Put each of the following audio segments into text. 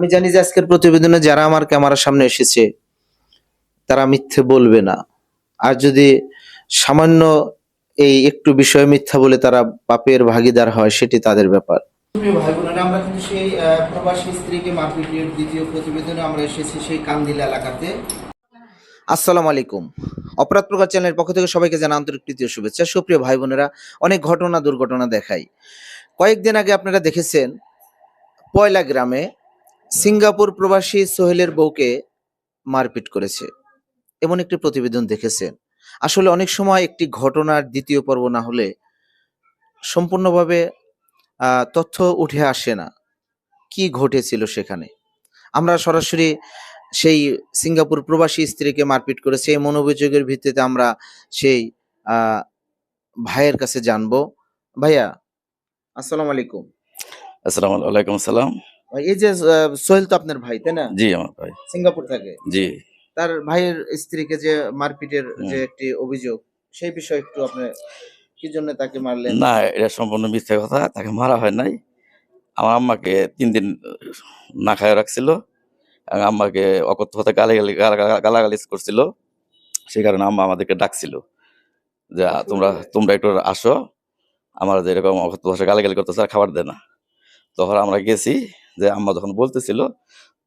আমি জানি যে আজকের প্রতিবেদনে যারা আমার ক্যামেরার সামনে এসেছে তারা মিথ্যে বলবে না। আর যদি সামান্য এই একটু বিষয়ে মিথ্যা বলে তারা পাপের ভাগিদার হয় সেটি তাদের ব্যাপার। আমরা কিন্তু সেই প্রবাসী স্ত্রীকে মারপিটের দ্বিতীয় প্রতিবেদনে আমরা এসেছি সেই কান্দিলা এলাকাতে। আসসালামু আলাইকুম। অপরাধ প্রকাশ চ্যানেলের পক্ষ থেকে সবাইকে জানা আন্তরিক ও শুভেচ্ছা। সুপ্রিয় ভাই বোনেরা অনেক ঘটনা দুর্ঘটনা দেখাই। কয়েকদিন আগে আপনারা দেখেছেন পয়লা গ্রামে সিঙ্গাপুর প্রবাসী সোহেলের বউকে মারপিট করেছে। এমন একটি প্রতিবেদন দেখেছেন। আসলে অনেক সময় একটি ঘটনার দ্বিতীয় পর্ব না হলে সম্পূর্ণভাবে তথ্য উঠে আসে না। কি ঘটেছিল সেখানে? আমরা সরাসরি সেই সিঙ্গাপুর প্রবাসী স্ত্রীকে মারপিট করেছে। এমন অভিযোগের ভিত্তিতে আমরা সেই ভাইয়ের কাছে জানব। ভাইয়া, আসসালামু আলাইকুম। আসসালামু আলাইকুম আসসালাম। এই যে সোহেল তো আপনার ভাই তাই না? জি আমার ভাই। সিঙ্গাপুর থাকে। জি। তার ভাইয়ের স্ত্রীকে যে মারপিটের যে একটি অভিযোগ সেই বিষয়ে একটু আপনি কি জন্য তাকে মারলেন? না এটা সম্পূর্ণ মিথ্যে কথা তাকে মারা হয় নাই। আমার আম্মাকে তিন দিন না খায় রাখছিল আম্মাকে অকথ্য কথা গালাগালি গালা- গালাগালি করছিল। সেই কারণে আম্মা আমাদেরকে ডাকছিল যে তোমরা তোমরা একটু আসো। আমার যে এরকম অকথ্য ভাষা গালাগালি করতেছে আর খাবার দেয় না। তখন আমরা গেছি যে আম্মা যখন বলতেছিল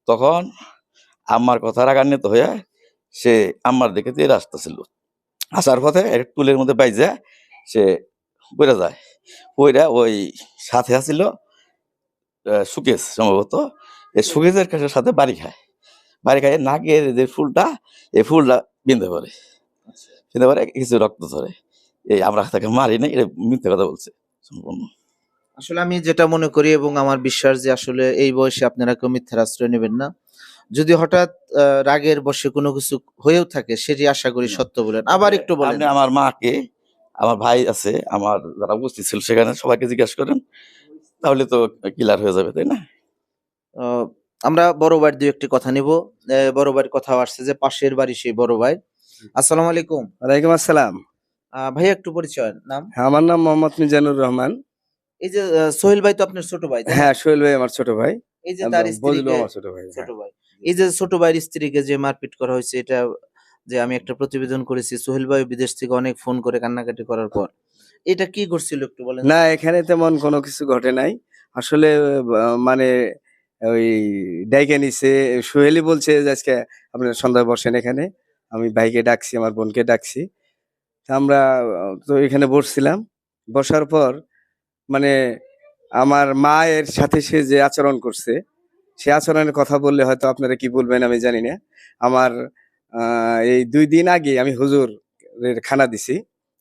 তখন আম্মার কথা রাগান্বিত হয়ে সে আম্মার দিকে তীর আসতেছিল। আসার পথে একটা টুলের মধ্যে বাইজা সে পড়ে যায়। পইরা ওই সাথে আসিল সুকেশ সম্ভবত। এই সুকেশের কাছে সাথে বাড়ি খায়। বাড়ি খায় নাকের যে ফুলটা এই ফুলটা বিন্দে পারে বিন্দে পারে কিছু রক্ত ধরে এই আমরা তাকে মারি নাই এটা মিথ্যে কথা বলছে সম্পূর্ণ। আসলে আমি যেটা মনে করি এবং আমার বিশ্বাস যে আসলে এই বয়সে আপনারা কেউ মিথ্যার আশ্রয় নেবেন না। যদি হঠাৎ আহ, রাগের বসে কোনো কিছু হয়েও থাকে সেটি আশা করি সত্য বলেন। আবার একটু বলেন। আপনি আমার মাকে আমার ভাই আছে আমার যারা উপস্থিত ছিল সেখানে সবাইকে জিজ্ঞাসা করেন তাহলে তো ক্লিয়ার হয়ে যাবে তাই না? আহ, আমরা বড় ভাইয়ের দুই একটি কথা নিব। বড় ভাইয়ের কথা আসছে যে পাশের বাড়ি সেই বড় ভাই। আসসালামু আলাইকুম। ওয়ালাইকুম আসসালাম। আহ, ভাইয়া একটু পরিচয় নাম? হ্যাঁ, আমার নাম মোহাম্মদ মিজানুর রহমান। এই যে সোহেল ভাই তো আপনার ছোট ভাই হ্যাঁ সোহেল ভাই আমার ছোট ভাই। এই যে তার স্ত্রীকে আমার ছোট ভাই ছোট হ্যাঁ। ভাই। এই যে ছোট ভাইয়ের স্ত্রীকে যে মারপিট করা হয়েছে এটা যে আমি একটা প্রতিবেদন করেছি সোহেল ভাই বিদেশ থেকে অনেক ফোন করে কান্নাকাটি করার পর এটা কি করছিল একটু বলেন? না এখানে তেমন কোনো কিছু ঘটে নাই। আসলে মানে ওই ডাইকে নিছে সোহেলই বলছে যে আজকে আপনার সন্ধ্যায় বসেন এখানে আমি ভাইকে ডাকছি আমার বোনকে ডাকছি। আমরা তো এখানে বসছিলাম। বসার পর মানে আমার মায়ের সাথে সে যে আচরণ করছে, সে আচরণের কথা বললে হয়তো আপনারা কি বলবেন আমি জানি না। আমার এই দুই দিন আগে আমি হুজুর খানা দিছি।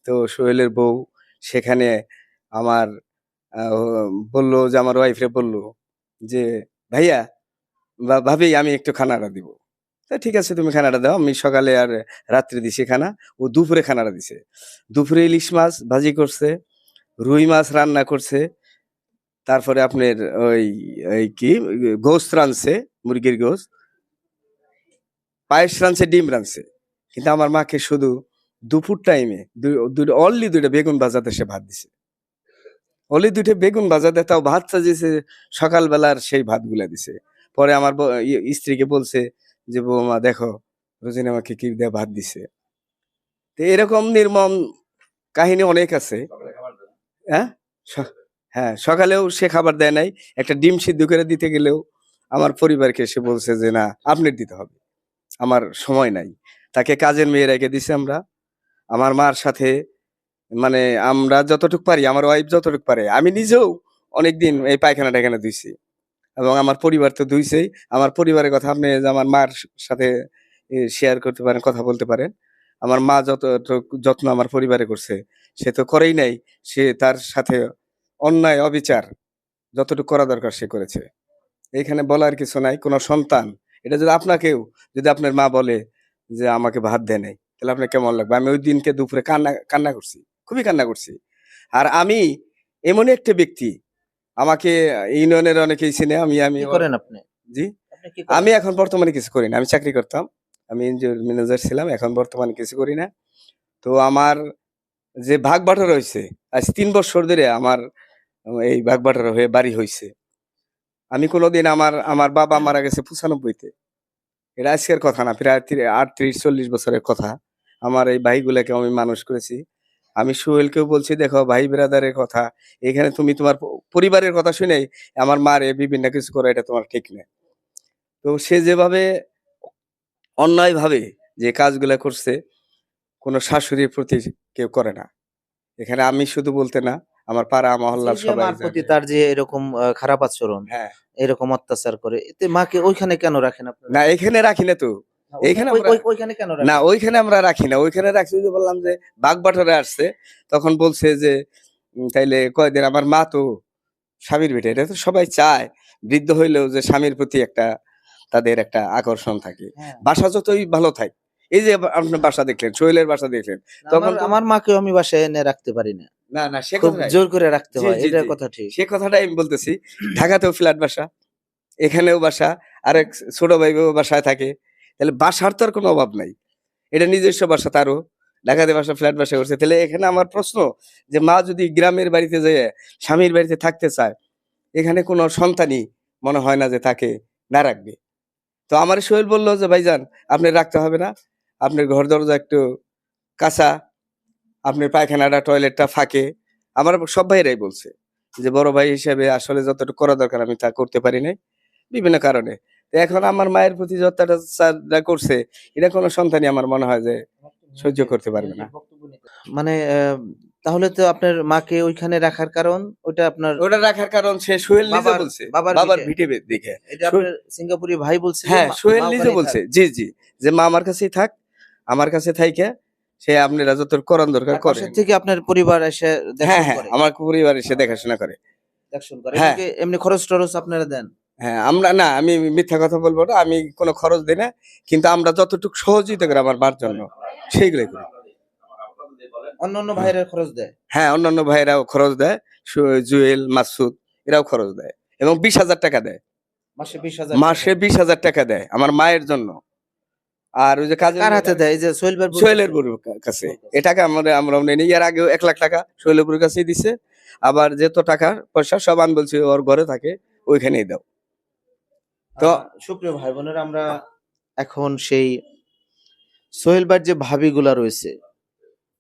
তো সোহেলের বউ সেখানে আমার বলল যে আমার ওয়াইফরে বলল যে, ভাইয়া, বা, ভাবি আমি একটু খানাটা দিব। তা ঠিক আছে, তুমি খানাটা দাও। আমি সকালে আর রাত্রে দিছি খানা। ও দুপুরে খানাটা দিছে। দুপুরে ইলিশ মাছ ভাজি করছে। রুই মাছ রান্না করছে। তারপরে আপনার ওই ওই কি? গোস্ত রানছে মুরগির গোস্ত। পায়েস রানছে ডিম রানছে কিন্তু আমার মাকে শুধু দুপুর টাইমে অনলি দুইটা বেগুন ভাজাতে সে ভাত দিছে। অনলি দুইটা বেগুন ভাজাতে তাও ভাত সাজিয়েছে, সকালবেলার সেই ভাতগুলা দিছে। পরে আমার স্ত্রীকে বলছে যে, বৌমা, দেখো, রোজিন আমাকে কি দিয়ে ভাত দিছে? তো এরকম নির্মম কাহিনী অনেক আছে। হ্যাঁ স- হ্যাঁ সকালেও সে খাবার দেয় নাই। একটা ডিম সিদ্ধ করে দিতে গেলেও আমার পরিবারকে এসে বলছে যে, না আপনি দিতে হবে। আমার সময় নাই। তাকে কাজের মেয়ে রেখে দিছে আমরা। আমার মার সাথে মানে আমরা যতটুকু পারি, আমার ওয়াইফ যতটুকু পারে, আমি নিজেও অনেকদিন এই পায়খানা টায়খানা ধুইছি। এবং আমার পরিবার তো ধুইছেই। আমার পরিবারের কথা আপনি আমার মার সাথে শেয়ার করতে পারেন, কথা বলতে পারেন। আমার মা যত যত্ন আমার পরিবারে করছে সে তো করেই নাই সে তার সাথে অন্যায় অবিচার যতটুকু করা দরকার সে করেছে। এইখানে বলার কিছু নাই কোনো সন্তান। এটা যদি আপনাকেও যদি আপনার মা বলে যে আমাকে ভাত দেয় নাই তাহলে আপনার কেমন লাগবে? আমি ওই দিনকে দুপুরে কান্না কান্না করছি খুবই কান্না করছি। আর আমি এমন একটা ব্যক্তি আমাকে ইউনিয়নের অনেকেই চিনে আমি আমি করেন আপনি? জি? আমি এখন বর্তমানে কিছু করি না আমি চাকরি করতাম আমি এনজিওর ম্যানেজার ছিলাম এখন বর্তমানে কিছু করি না। তো আমার যে ভাগ বাটর হয়েছে আজ তিন বছর ধরে আমার এই ভাগ বাটর হয়ে বাড়ি হয়েছে আমি কোনোদিন আমার আমার বাবা মারা গেছে পঁচানব্বইতে। এটা আজকের কথা না, প্রায় ত্রি- আটত্রিশ, চল্লিশ বছরের কথা। আমার এই ভাইগুলাকে আমি মানুষ করেছি। আমি সোহেলকেও বলছি, দেখো ভাই ব্রাদারের কথা, এখানে তুমি তোমার পরিবারের কথা শুনেই আমার মারে বিভিন্ন কিছু করে, এটা তোমার ঠিক নেই। তো সে যেভাবে অন্যায় ভাবে যে কাজগুলা করছে কোনো শাশুড়ির প্রতি কেউ করে না। এখানে আমি শুধু বলতে না আমার পাড়া মহল্লার সবাই প্রতি তার যে এরকম খারাপ আচরণ হ্যাঁ। এরকম অত্যাচার করে এতে মাকে ওইখানে কেন রাখেন না এখানে রাখি না তো। এইখানে ওইখানে কেন না ওইখানে আমরা রাখি না। ওইখানে রাখছি যে বললাম যে বাগবাটরে আসছে তখন বলছে যে তাইলে কয়দিন আমার মা তো স্বামীর বেটে এটা তো সবাই চায় বৃদ্ধ হইলেও যে স্বামীর প্রতি একটা তাদের একটা আকর্ষণ থাকে। হ্যাঁ। বাসা যতই ভালো থাকে এই যে আপনার বাসা দেখলেন সোহেলের বাসা দেখলেন তখন আমার- মাকেও আমি বাসায় এনে রাখতে পারি না। না না সে খুব কথা জোর করে রাখতে হয় এটা কথা ঠিক। সে কথাটাই আমি বলতেছি ঢাকাতেও ফ্ল্যাট বাসা এখানেও বাসা আরেক ছোট ভাই বাসায় থাকে তাহলে বাসার তো আর কোনো অভাব নাই। এটা নিজস্ব বাসা তারও ঢাকাতে বাসা ফ্ল্যাট বাসা করছে। তাহলে এখানে আমার প্রশ্ন যে মা যদি গ্রামের বাড়িতে যেয়ে স্বামীর বাড়িতে থাকতে চায় এখানে কোনো সন্তানই মনে হয় না যে তাকে না রাখবে। তো আমার সোহেল বলল যে ভাইজান আপনি রাখতে হবে না আপনার ঘর দরজা একটু কাঁচা আপনার পায়খানাটা টয়লেটটা ফাঁকে। আমার সব ভাইরাই বলছে যে বড় ভাই হিসেবে আসলে যতটুকু করা দরকার আমি তা করতে পারি নাই। বিভিন্ন কারণে। তো এখন আমার মায়ের প্রতি যতটা করছে এটা কোনো সন্তানই আমার মনে হয় যে সহ্য করতে পারবে না। মানে তাহলে তো আপনার মাকে ওইখানে রাখার কারণ ওটা আপনার ওটা রাখার কারণ সে সোহেল নিজে বলছে। বাবার। ভিটে দেখে এটা আপনার সিঙ্গাপুরি ভাই বলছে হ্যাঁ সোহেল নিজে বলছে। জি জি। যে মা আমার কাছেই থাক আমার কাছে থাইকে সে আপনারা যত করণ দরকার করে। থেকে আপনার পরিবার এসে হ্যাঁ হ্যাঁ করে। আমার পরিবার এসে দেখাশোনা করে। হ্যাঁ। এমনি খরচ টরচ আপনারা দেন? হ্যাঁ আমরা না আমি মিথ্যা কথা বলব না আমি কোনো খরচ দিই না কিন্তু আমরা যতটুকু সহযোগিতা করি আমার মার জন্য সেইগুলোই করি। অন্য অন্য খরচ দেয়? হ্যাঁ অন্যান্য ভাইরাও খরচ দেয় জুয়েল মাসুদ এরাও খরচ দেয় এবং বিশ হাজার টাকা দেয়। মাসে বিশ হাজার মাসে বিশ হাজার টাকা দেয় আমার মায়ের জন্য। আর ওই যে কাজে কার হাতে দেয়? যে সোহেল ভাই সোহেলের কাছে? এ টাকা আমরা আমরা নেই। এর আগেও এক লাখ টাকা সোহেলের বুড়োর কাছেই দিছে। আবার যেত টাকা পয়সা সব আমি বলছি ওর ঘরে থাকে ওইখানেই দাও। তো- সুপ্রিয় ভাই বোনেরা আমরা এখন সেই সোহেল ভাইয়ের যে ভাবিগুলা রয়েছে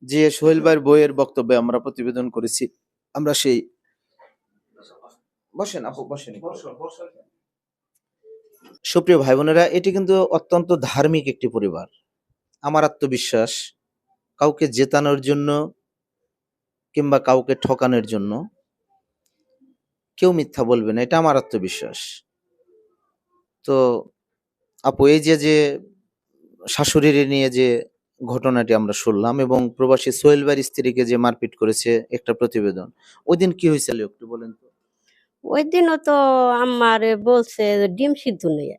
যে সোহেল ভাইয়ের বইয়ের বক্তব্যে আমরা প্রতিবেদন করেছি আমরা সেই বসেন আপু বসেন সুপ্রিয় ভাই বোনেরা এটি কিন্তু অত্যন্ত ধার্মিক একটি পরিবার। আমার আত্মবিশ্বাস, কাউকে জেতানোর জন্য কিংবা কাউকে ঠকানোর জন্য কেউ মিথ্যা বলবে না, এটা আমার আত্মবিশ্বাস। তো আপু, এই যে যে শাশুড়ির নিয়ে যে ঘটনাটি আমরা শুনলাম এবং প্রবাসী সোহেল ভাইয়ের স্ত্রীকে যে মারপিট করেছে একটা প্রতিবেদন, ওই দিন কি হয়েছিল একটু বলেন তো? ওই দিনও তো আমার বলছে ডিম সিদ্ধ নিয়ে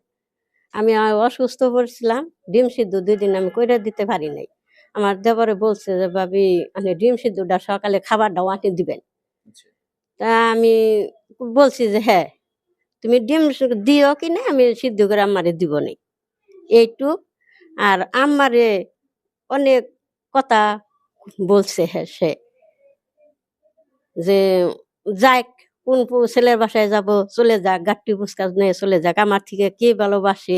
আমি অসুস্থ পড়ছিলাম ডিম সিদ্ধ দুই দিন আমি কইরা দিতে পারি নাই। আমার দেবরে বলছে যে ভাবি আপনি ডিম সিদ্ধটা সকালে খাবারটাও আনি দিবেন। আচ্ছা। তা আমি বলছি যে হ্যাঁ তুমি ডিম দিও কি না আমি সিদ্ধ করে আমারে দিব নি। এইটুক। আর আমারে অনেক কথা বলছে হ্যাঁ সে যে যাক কোন ছেলের বাসায় যাব চলে যাক গাট্টি পুচকা নিয়ে চলে যাক আমার থেকে কে ভালোবাসে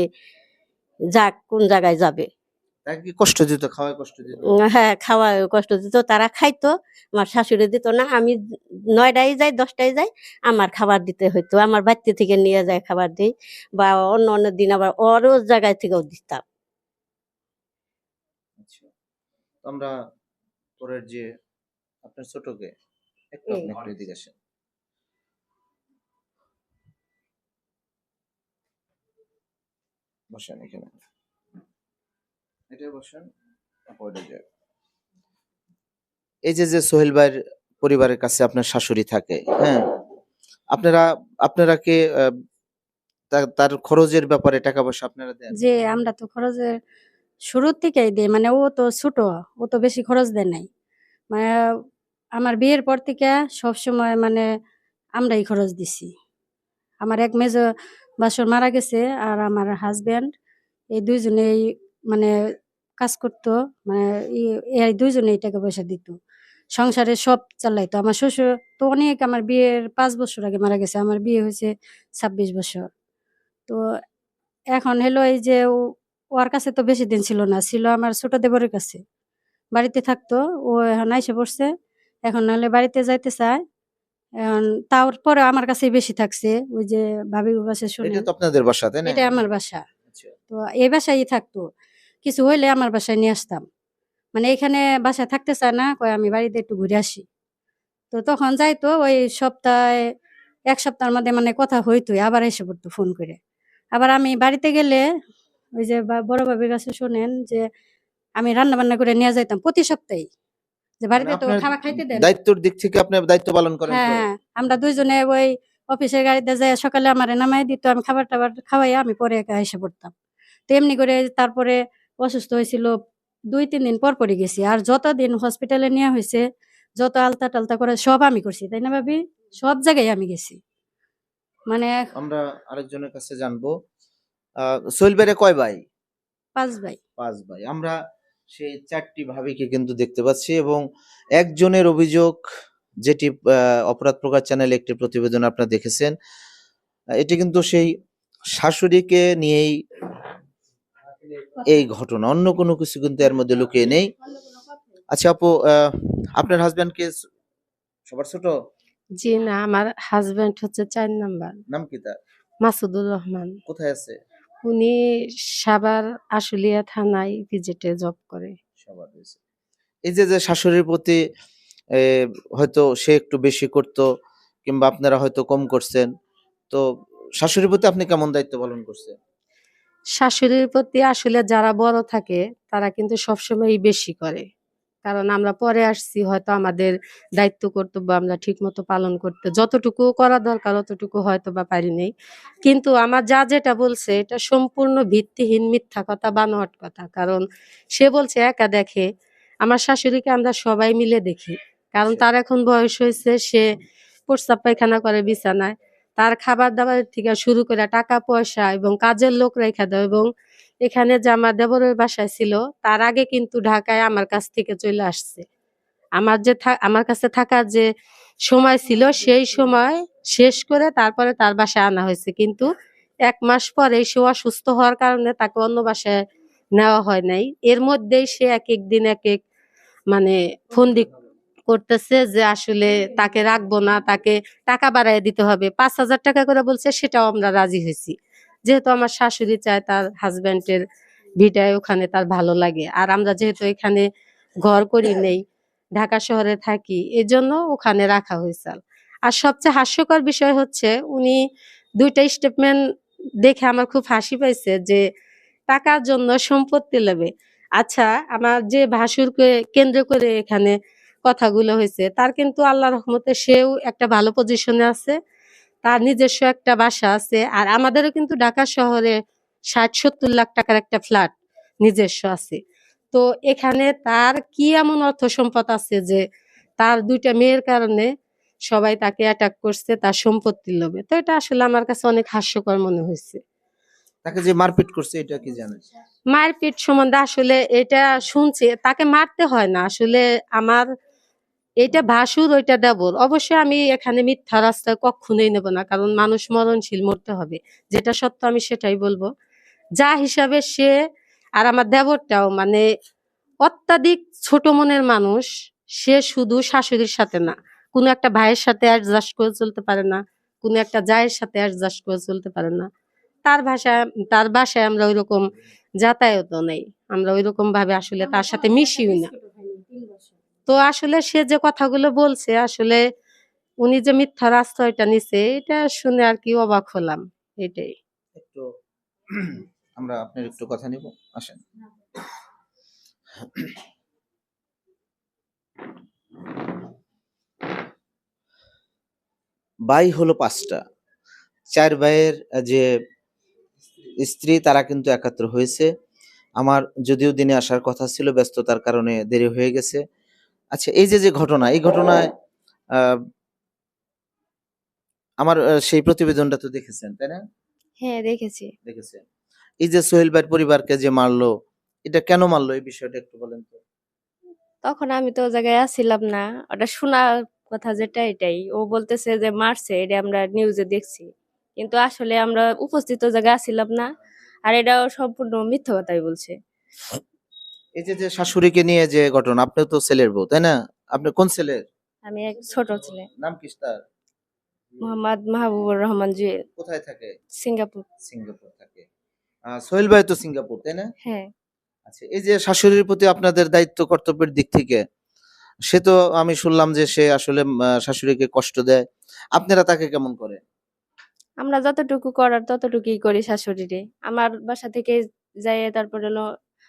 যাক কোন জায়গায় যাবে। কষ্ট দিত খাওয়ায় কষ্ট দিত? হ্যাঁ খাওয়া কষ্ট দিত তারা খাইতো আমার শাশুড়ি দিত না আমি নয়টায় যাই দশটায় যাই আমার খাবার দিতে হইতো আমার বাড়িতে থেকে নিয়ে যায় খাবার দিই বা অন্য অন্য দিন আবার ওরও জায়গায় থেকেও দিতাম। আচ্ছা আমরা পরের যে আপনার ছোটকে একটু। আপনি একটু আসেন। বসেন এখানে। এটা বসেন এই যে যে সোহেল ভাইয়ের পরিবারের কাছে আপনার শাশুড়ি থাকে হ্যাঁ? আপনারা আপনারা কে তার খরচের ব্যাপারে টাকা পয়সা আপনারা দেন? যে আমরা তো খরচে শুরুর থেকেই দিই মানে ও তো ছোট ও তো বেশি খরচ দেয় নাই। মানে আমার বিয়ের পর থেকে সব সময় মানে আমরাই খরচ দিছি। আমার এক মেজ বাসর মারা গেছে আর আমার হাজব্যান্ড এই দুইজনেই মানে কাজ করতো মানে এই দুইজনেই টাকা পয়সা দিত। সংসারে সব চালাইতো। আমার শ্বশুর তো অনেক, আমার বিয়ের পাঁচ বছর আগে মারা গেছে। আমার বিয়ে হয়েছে ছাব্বিশ বছর। তো এখন হলো এই যে ওর কাছে তো বেশি দিন ছিল না, ছিল আমার ছোট দেবরের কাছে। বাড়িতে থাকতো, ও এখন আইসে পড়ছে। এখন নাহলে বাড়িতে যাইতে চায়। তারপরে আমার কাছেই বেশি থাকছে ওই যে ভাবি বাসে শুনে। এটা তো আপনাদের বাসা তাই না? এটা আমার বাসা। আচ্ছা। তো এই বাসায় থাকতো। কিছু হইলে আমার বাসায় নিয়ে আসতাম। মানে এখানে বাসায় থাকতে চায় না কয় আমি বাড়িতে একটু ঘুরে আসি। তো তখন যাইতো ওই সপ্তাহে এক সপ্তাহের মধ্যে মানে কথা হইতো আবার এসে পড়তো ফোন করে। আবার আমি বাড়িতে গেলে ওই যে বড় ভাবির কাছে শোনেন যে আমি রান্না বান্না করে নিয়ে যাইতাম প্রতি সপ্তাহে যে বাড়িতে তো খাবার খাইতে দেন। দায়িত্বর দিক থেকে আপনি দায়িত্ব পালন করেন হ্যাঁ আমরা দুইজনে ওই অফিসের গাড়িতে যাই সকালে আমার নামাই দিত আমি খাবার টাবার খাওয়াইয়া আমি পরে একা এসে পড়তাম। তো এমনি করে তারপরে অসুস্থ হয়েছিল দুই তিন দিন পর পরে গেছি। আর যতদিন হসপিটালে নেওয়া হয়েছে যত আলতা টালতা করে সব আমি করছি তাই না ভাবি? সব জায়গায় আমি গেছি। মানে আমরা আরেকজনের কাছে জানব সোহেল ভাইরে কয় ভাই? পাঁচ ভাই। পাঁচ ভাই। আমরা সেই চারটি ভাবিকে কিন্তু দেখতে পাচ্ছি এবং একজনের অভিযোগ যেটি অপরাধ প্রকাশ চ্যানেলে একটি প্রতিবেদন আপনারা দেখেছেন এটি কিন্তু সেই শাশুড়িকে নিয়েই এই ঘটনা। অন্য কোনো কিছু কিন্তু এর মধ্যে লুকিয়ে নেই। আচ্ছা আপু আপনার হাজবেন্ড কে সবার ছোট? জি না আমার হাজবেন্ড হচ্ছে চার নাম্বার। নাম কি তার? মাসুদুর রহমান। কোথায় আছে? উনি সাবার আশুলিয়া থানায় ভিজিটে জব করে। সবার রয়েছে এই যে যে শাশুড়ির প্রতি এ, হয়তো সে একটু বেশি করতো কিংবা আপনারা হয়তো কম করছেন তো শাশুড়ির প্রতি আপনি কেমন দায়িত্ব পালন করছেন? শাশুড়ির প্রতি আসলে যারা বড় থাকে তারা কিন্তু সবসময়ই বেশি করে। কারণ আমরা পরে আসছি হয়তো আমাদের দায়িত্ব কর্তব্য আমরা ঠিক মতো পালন করতে যতটুকু করা দরকার অতটুকু হয়তো বা পারি নাই। কিন্তু আমার যা যেটা বলছে এটা সম্পূর্ণ ভিত্তিহীন মিথ্যা কথা বানোয়াট কথা। কারণ সে বলছে একা দেখে আমার শাশুড়িকে আমরা সবাই মিলে দেখি। কারণ তার এখন বয়স হয়েছে সে প্রস্তাব পায়খানা করে বিছানায়। তার খাবার দাবার থেকে শুরু করে টাকা পয়সা এবং কাজের লোক রেখা দেয় এবং এখানে আমার দেবরের বাসায় ছিল, তার আগে কিন্তু ঢাকায় আমার কাছ থেকে চলে আসছে। আমার যে আমার কাছে থাকার যে সময় ছিল, সেই সময় শেষ করে তারপরে তার বাসায় আনা হয়েছে। কিন্তু এক মাস পরে সে অসুস্থ হওয়ার কারণে তাকে অন্য বাসায় নেওয়া হয় নাই। এর মধ্যেই সে এক এক দিন এক এক মানে ফন্দি করতেছে যে আসলে তাকে রাখব না, তাকে টাকা বাড়ায় দিতে হবে। পাঁচ হাজার টাকা করে বলছে, সেটাও আমরা রাজি হয়েছি। যেহেতু আমার শাশুড়ি চায় তার হাজবেন্ডের ভিটায় ওখানে তার ভালো লাগে। আর আমরা যেহেতু এখানে ঘর করি নেই, ঢাকা শহরে থাকি, এজন্য ওখানে রাখা হয়েছে। আর সবচেয়ে হাস্যকর বিষয় হচ্ছে উনি দুইটা স্টেটমেন্ট দেখে আমার খুব হাসি পাইছে যে টাকার জন্য সম্পত্তি নেবে। আচ্ছা আমার যে ভাসুরকে কেন্দ্র করে এখানে কথাগুলো হয়েছে, তার কিন্তু আল্লাহ রহমতে সেও একটা ভালো পজিশনে আছে। তার নিজস্ব একটা বাসা আছে আর আমাদেরও কিন্তু ঢাকা শহরে ষাট সত্তর লাখ টাকার একটা ফ্ল্যাট নিজস্ব আছে। তো এখানে তার কি এমন অর্থ সম্পদ আছে যে তার দুইটা মেয়ের কারণে সবাই তাকে অ্যাটাক করছে তার সম্পত্তির লোভে? তো এটা আসলে আমার কাছে অনেক হাস্যকর মনে হয়েছে। তাকে যে মারপিট করছে এটা কি জানেন? মারপিট সম্বন্ধে আসলে এটা শুনছি তাকে মারতে হয় না। আসলে আমার এটা ভাসুর, ওইটা দেবর অবশ্যই আমি এখানে মিথ্যা রাস্তায় কখনোই নেব না, কারণ মানুষ মরণশীল মরতে হবে। যেটা সত্য আমি সেটাই বলব। যা হিসাবে সে আর আমার দেবরটাও মানে অত্যাধিক ছোট মনের মানুষ, সে শুধু শাশুড়ির সাথে না। কোনো একটা ভাইয়ের সাথে অ্যাডজাস্ট করে চলতে পারে না, কোনো একটা জায়ের সাথে অ্যাডজাস্ট করে চলতে পারে না। তার ভাষায় তার বাসায় আমরা ওইরকম যাতায়াত নেই। আমরা ওইরকম ভাবে আসলে তার সাথে মিশিও না। তো আসলে সে যে কথাগুলো বলছে, আসলে উনি যে মিথ্যা আশ্রয়টা নিছে, এটা শুনে আর কি অবাক হলাম, এটাই। একটু আমরা আপনার একটু কথা নিব, আসেন। ভাই হলো পাঁচটা। চার ভাইয়ের যে স্ত্রী, তারা কিন্তু একাত্র হয়েছে। আমার যদিও দিনে আসার কথা ছিল, ব্যস্ততার কারণে দেরি হয়ে গেছে। আচ্ছা এই যে যে ঘটনা এই ঘটনায় আমার সেই প্রতিবেদনটা তো দেখেছেন তাই না? হ্যাঁ দেখেছি। দেখেছেন। এই যে সোহেল ভাইয়ের পরিবারকে যে মারলো এটা কেন মারলো এই বিষয়টা একটু বলেন তো। তখন আমি তো জায়গায় আসছিলাম না ওটা শোনা কথা যেটা এটাই। ও বলতেছে যে মারছে এটা আমরা নিউজে দেখছি। কিন্তু আসলে আমরা উপস্থিত জায়গায় আসছিলাম না আর এটাও সম্পূর্ণ মিথ্যা কথাই বলছে। এই যে যে শাশুড়িকে নিয়ে যে ঘটনা আপনি তো ছেলের বউ তাই না? আপনি কোন ছেলের? আমি এক ছোট ছেলে। নাম কি তার? মোহাম্মদ মাহবুবুর রহমান জুয়েল। কোথায় থাকে? সিঙ্গাপুর। সিঙ্গাপুর থাকে। সোহেল ভাই তো সিঙ্গাপুর তাই না? হ্যাঁ। আচ্ছা এই যে শাশুড়ির প্রতি আপনাদের দায়িত্ব কর্তব্যের দিক থেকে সে তো আমি শুনলাম যে সে আসলে শাশুড়িকে কষ্ট দেয়। আপনারা তাকে কেমন করে আমরা যতটুকু করার ততটুকুই করি শাশুড়িরে। আমার বাসা থেকে যাই তারপর হলো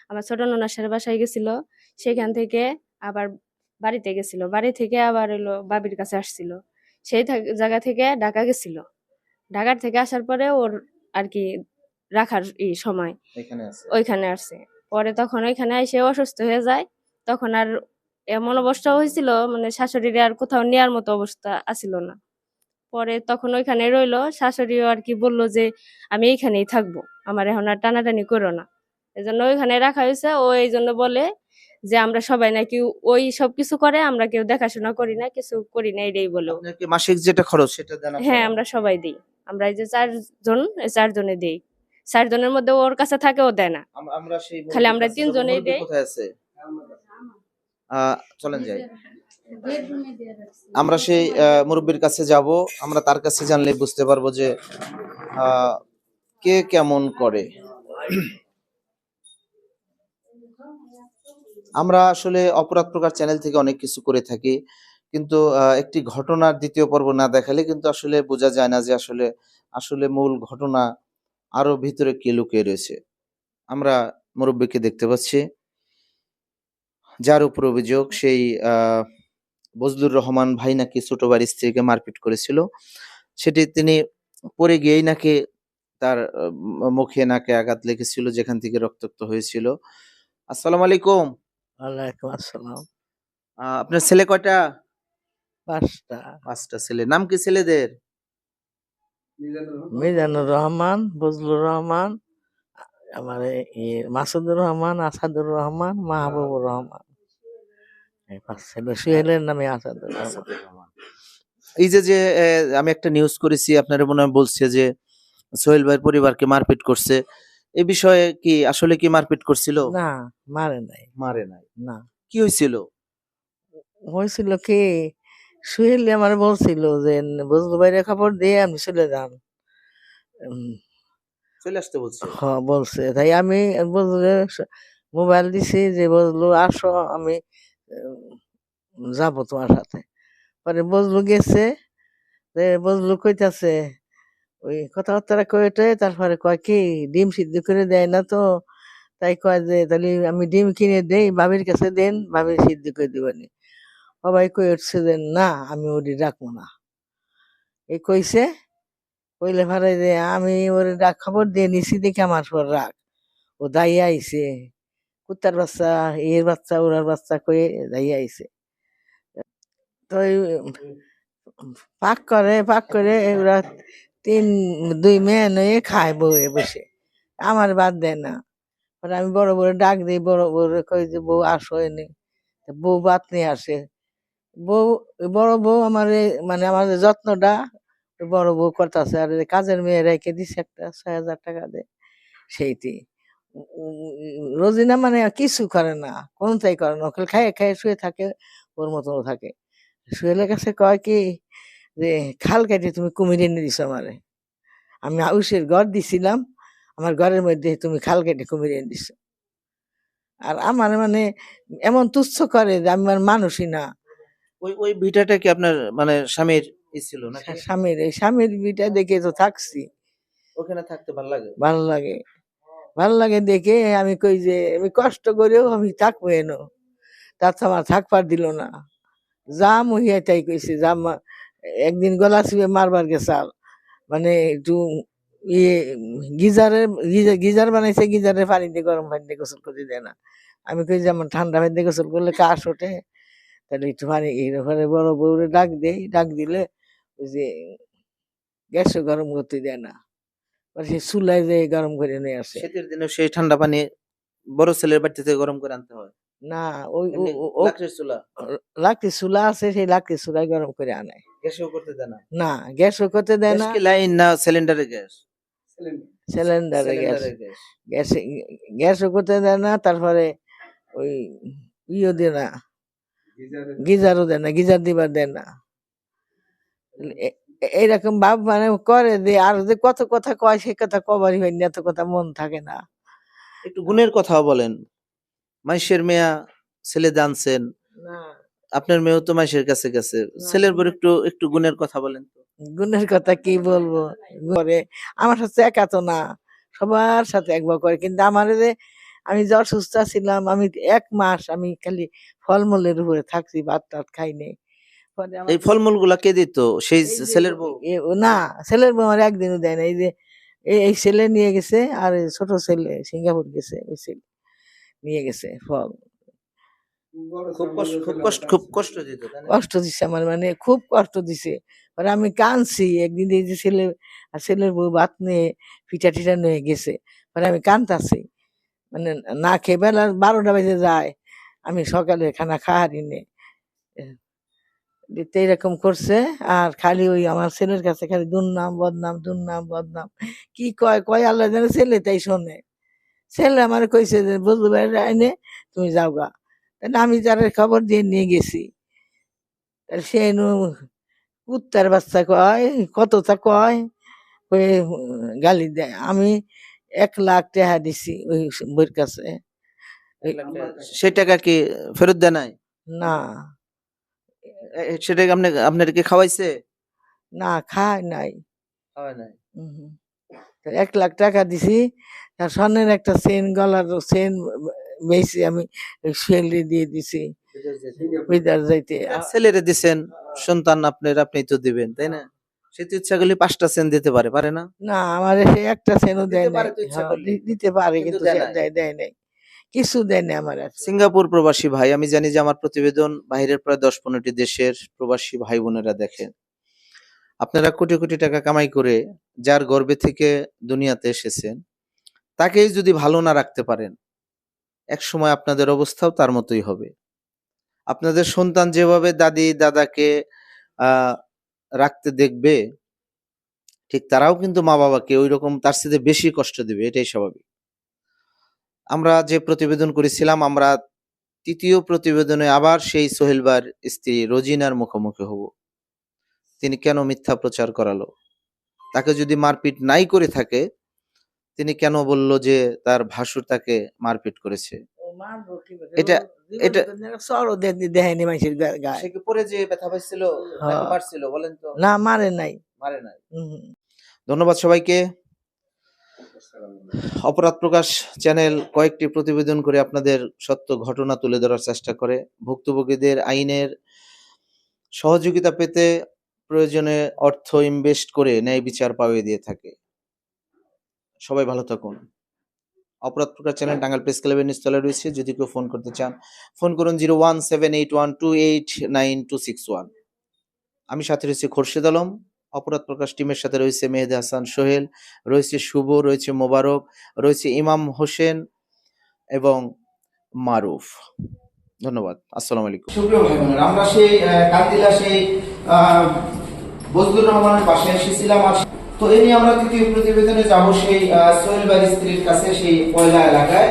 আমার ছোট ননাসের বাসায় গেছিল সেখান থেকে আবার বাড়িতে গেছিল। বাড়ি থেকে আবার হলো বাবির কাছে আসছিল। সেই জায়গা থেকে ঢাকা গেছিল। ঢাকার থেকে আসার পরে ওর আর কি রাখার ই সময় ওইখানে আসছে। পরে তখন ওইখানে এসে অসুস্থ হয়ে যায়। তখন আর এমন অবস্থা হয়েছিল মানে শাশুড়ির আর কোথাও নেয়ার মতো অবস্থা আসিল না। পরে তখন ওইখানে রইল শাশুড়িও আর কি বলল যে আমি এইখানেই থাকব। আমার এখন আর টানাটানি করো না। এই জন্য ওইখানে রাখা হয়েছে। ও এই জন্য বলে যে আমরা সবাই নাকি ওই সব কিছু করে আমরা কেউ দেখাশোনা করি না কিছু করি না। এটাই বলে। মাসিক যেটা খরচ সেটা হ্যাঁ আমরা সবাই দিই। আমরা এই যে চারজন চারজনে দিই। চারজনের মধ্যে ওর কাছে থাকে ও দেয় না। আম- আমরা সেই খালি আমরা তিনজনেই। দেই। কোথায় আছে? আহ, চলেন যাই। আমরা সেই মুরব্বির কাছে যাব। আমরা তার কাছে জানলে বুঝতে পারব যে কে কেমন করে। আমরা আসলে অপরাধ প্রকার চ্যানেল থেকে অনেক কিছু করে থাকি। কিন্তু একটি ঘটনার দ্বিতীয় পর্ব না দেখালে কিন্তু আসলে বোঝা যায় না যে আসলে আসলে মূল ঘটনা আরও ভিতরে কে লুকিয়ে রয়েছে। আমরা মুরব্বীকে দেখতে পাচ্ছি। যার উপর অভিযোগ সেই বজলুর রহমান ভাই নাকি ছোট ভাইয়ের স্ত্রীকে মারপিট করেছিল। সেটি তিনি পরে গিয়েই নাকি তার মুখে নাকে আঘাত লেগেছিল, যেখান থেকে রক্তাক্ত হয়েছিল। আসসালামু আলাইকুম। ওয়ালাইকুম আসসালাম। আহ, আপনার ছেলে কয়টা? পাঁচটা। পাঁচটা ছেলে। নাম কি ছেলেদের? মিজানুর রহমান বজলুর রহমান আমার এ- মাসুদুর রহমান আসাদুর রহমান মাহবুবুর রহমান। এই পাঁচ ছেলে। সুহেলের নামে আসাদুর রহমান। এই যে যে আহ, আমি একটা নিউজ করেছি আপনারা মনে হয় বলছে যে সোহেল ভাইয়ের পরিবারকে মারপিট করছে। এই বিষয়ে কি আসলে কি মারপিট করছিল? না মারে নাই। মারে নাই। না। কি হয়েছিল হয়েছিল কি সুহেল আমার বলছিল যে বজলু বাইরে খবর দিয়ে আপনি চলে যান চলে আসতে বলছে? হ বলছে। তাই আমি বজলু মোবাইল দিছি যে বজলু আসো আমি যাব তোমার সাথে। পরে বজলু গেছে যে বজলু কইতাছে ওই কথাবার্তা কইতে তারপরে কয় কি, ডিম সিদ্ধ করে দেয় না তো? তাই কয় যে, তাহলে আমি ডিম কিনে দেই ভাবির কাছে দেন ভাবি সিদ্ধ করে দিবানি। সবাই কই উঠছে যে, না, আমি ওটি ডাকবো না। এই কইছে, কইলে ভারে যে, আমি ওর ডাক খবর দিয়ে নিছি দেখে আমার পর রাখ ও দাইয়া আইছে, কুত্তার বাচ্চা এর বাচ্চা, ওরার বাচ্চা কয়ে দাইয়া আইছে। তো পাক করে পাক করে, ওরা তিন, দুই মেয়ে নয়ে খায় বউয়ে বসে। আমার বাদ দেয় না। পরে আমি বড় বড় ডাক দিই, বড় বড় কই যে বউ আসো এনে। বউ বাত নিয়ে আসে। বউ, বড় বউ আমার মানে আমার যত্নটা, বড় বউ করতেছে, আর কাজের মেয়ে রেখে দিছে একটা ছয় হাজার টাকা দে সেইটি। রোজিনা মানে কিছু করে না, কোনটাই করে না। ওকে খায় খায় শুয়ে থাকে, ওর মতো থাকে। শুয়েলের কাছে কয় কি যে খাল কেটে তুমি কুমির এনে দিছো আমারে। আমি আউসের ঘর দিছিলাম আমার ঘরের মধ্যে তুমি খাল কেটে কুমির এনে দিছো। আর আমার মানে এমন তুচ্ছ করে যে আমি আর মানুষই না। ওই ওই ভিটাটা কি আপনার মানে স্বামীর ছিল নাকি? স্বামীর এই স্বামীর বিটা দেখে তো থাকছি। ওখানে থাকতে ভালো লাগে? ভালো লাগে। ভালো লাগে দেখে আমি কই যে আমি কষ্ট করেও আমি থাকব এনো। তাতে আমার থাকবার দিল না। যা মহিয়া তাই কইছে যা মা- একদিন গলা চিপে মারবার গেছাল মানে একটু ইয়ে গিজার গিজার বানাইছে, গিজারের পানি দিয়ে গরম পানি দিয়ে গোসল করতে দেয় না। আমি কই যেমন ঠান্ডা পানি দিয়ে গোসল করলে কাশ ওঠে, তাহলে একটু পানি এরপরে বড় বউরে ডাক দেই, ডাক দিলে ওই যে গ্যাসও গরম করতে দেয় না। সে চুলায় যে গরম করে নিয়ে আসে। শীতের দিনে সেই ঠান্ডা পানি বড় ছেলের বাড়ি থেকে গরম করে আনতে হয়। না ওই লাকড়ি চুলা? আছে সেই লাকড়ি চুলাই গরম করে আনে। গ্যাসেও করতে দেয় না? না গ্যাসও করতে দেয় না। লাইন না সিলিন্ডারে গ্যাস? সিলিন্ডারে। গ্যাস। গ্যাস। গ্যাস গ্যাসও করতে দেয় না তারপরে ওই ইয়ে দেয় না। গিজারও দেয় না। গিজার দিবার দেয় না। এইরকম ভাব মানে করে যে আর যে কত কথা কয় সে কথা কবারই হয় না এত কথা মন থাকে না। একটু গুণের কথাও বলেন। মাইশের মেয়া ছেলে জানছেন। আপনার মেয়েও তো মাইশের কাছে গেছে। ছেলের পর একটু একটু গুণের কথা বলেন তো। গুণের কথা কি বলব? করে আমার সাথে একা তো না। সবার সাথে একবার করে। কিন্তু আমার যে আমি যে অসুস্থ ছিলাম আমি এক মাস আমি খালি ফলমূলের উপরে থাকছি ভাত টাত পরে আমার- এই ফলমূলগুলা কে দিত? সেই ছেলের বউ? না ছেলের বউ আমার একদিনও দেয় না এই যে এই ছেলে নিয়ে গেছে আর ছোট ছেলে সিঙ্গাপুর গেছে ওই ছেলে। নিয়ে গেছে ফল। খুব কষ্ট খুব কষ্ট খুব কষ্ট দিত কষ্ট দিছে আমার মানে খুব কষ্ট দিছে। পরে আমি কাঁদছি একদিন এই যে ছেলে আর ছেলের বউ ভাত নিয়ে পিঠা টিঠা নিয়ে গেছে। পরে আমি কাঁদতাছি। মানে না খেয়ে বেলা বারোটা বেজে যায়। আমি সকালে খানা খাহারি নে। তো এরকম করছে আর খালি ওই আমার ছেলের কাছে খালি দুর্নাম বদনাম দুর্নাম বদনাম। কি কয় কয় আল্লাহ জানে ছেলে তাই শোনে। ছেলে আমার কইছে যে বুঝলো এনে তুমি যাও গা। আমি যার খবর দিয়ে নিয়ে গেছি। সে নু কুত্তার বাচ্চা কয় কতটা কয় ওই গালি দেয়। আমি এক লাখ টাকা দিছি ওই বইয়ের কাছে। সেই টাকা কি ফেরত দেয় নাই? না। এ- এ- সেটা আপনি আপনার কি খাওয়াইছে? না খায় নাই। খাওয়াই নাই। এক লাখ টাকা দিছি। স্বর্ণের একটা চেন গলার চেন বেশি আমি সেলে দিয়ে দিছি। বিদার যাইতে। ছেলেরে দিছেন সন্তান আপনার আপনি তো দিবেন তাই না? সে তো ইচ্ছা করলে পাঁচটা সেন দিতে পারে পারে না? না আমার সে একটা সেনও দেয় হ্যাঁ, দিতে পারে কিন্তু দেয় নাই। কিছু দেয় আমার। সিঙ্গাপুর প্রবাসী ভাই আমি জানি যে আমার প্রতিবেদন বাইরের প্রায় দশ পনেরোটি দেশের প্রবাসী ভাই বোনেরা দেখেন আপনারা কোটি কোটি টাকা কামাই করে যার গর্বে থেকে দুনিয়াতে এসেছেন তাকেই যদি ভালো না রাখতে পারেন এক সময় আপনাদের অবস্থাও তার মতোই হবে। আপনাদের সন্তান যেভাবে দাদি, দাদাকে রাখতে দেখবে, ঠিক তারাও কিন্তু মা বাবাকে ওই রকম তার সাথে বেশি কষ্ট দিবে, এটাই স্বাভাবিক। আমরা যে প্রতিবেদন করেছিলাম, আমরা তৃতীয় প্রতিবেদনে আবার সেই সোহেলবার স্ত্রী রোজিনার মুখোমুখি হব। তিনি কেন মিথ্যা প্রচার করালো? তাকে যদি মারপিট নাই করে থাকে তিনি কেন বলল যে তার ভাসুর তাকে মারপিট করেছে? এটা- এটা- দেয়নি মানুষের গায়ে। সে কি পরে যে ব্যথা পাইছিল। মারছিল বলেন তো। না মারে নাই। মারে নাই। ধন্যবাদ সবাইকে। অপরাধ প্রকাশ চ্যানেল কয়েকটি প্রতিবেদন করে আপনাদের সত্য ঘটনা তুলে ধরার চেষ্টা করে। ভুক্তভোগীদের আইনের সহযোগিতা পেতে প্রয়োজনে অর্থ ইনভেস্ট করে ন্যায় বিচার পাওয়িয়ে দিয়ে থাকে। সবাই ভালো থাকুন। অপরাধ প্রকার চ্যানেল টাঙ্গাল প্রেস ক্লাবের নিচতলায় রয়েছে। যদি কেউ ফোন করতে চান ফোন করুন zero one seven eight one two eight nine two six one. আমি সাথে রয়েছে খোরশেদ আলম। অপরাধ প্রকাশ টিমের সাথে রয়েছে মেহেদি হাসান সোহেল রয়েছে শুভ রয়েছে মোবারক রয়েছে ইমাম হোসেন এবং মারুফ। ধন্যবাদ। আসসালামু আলাইকুম। সুপ্রিয় ভাই বোনেরা আমরা সেই কান্দিলা সেই বজলুর রহমানের বাসায় এসেছিলাম। আর তো এ নিয়ে আমরা তৃতীয় প্রতিবেদনে যাব সেই সোহেল বা স্ত্রীর কাছে সেই পয়লা এলাকায়।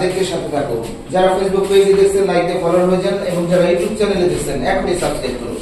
দেখতে সাথে থাকুন। যারা ফেসবুক পেজে দেখছেন লাইক দিয়ে ফলো হয়ে যান এবং যারা ইউটিউব চ্যানেলে দেখছেন, এখনই সাবস্ক্রাইব করুন।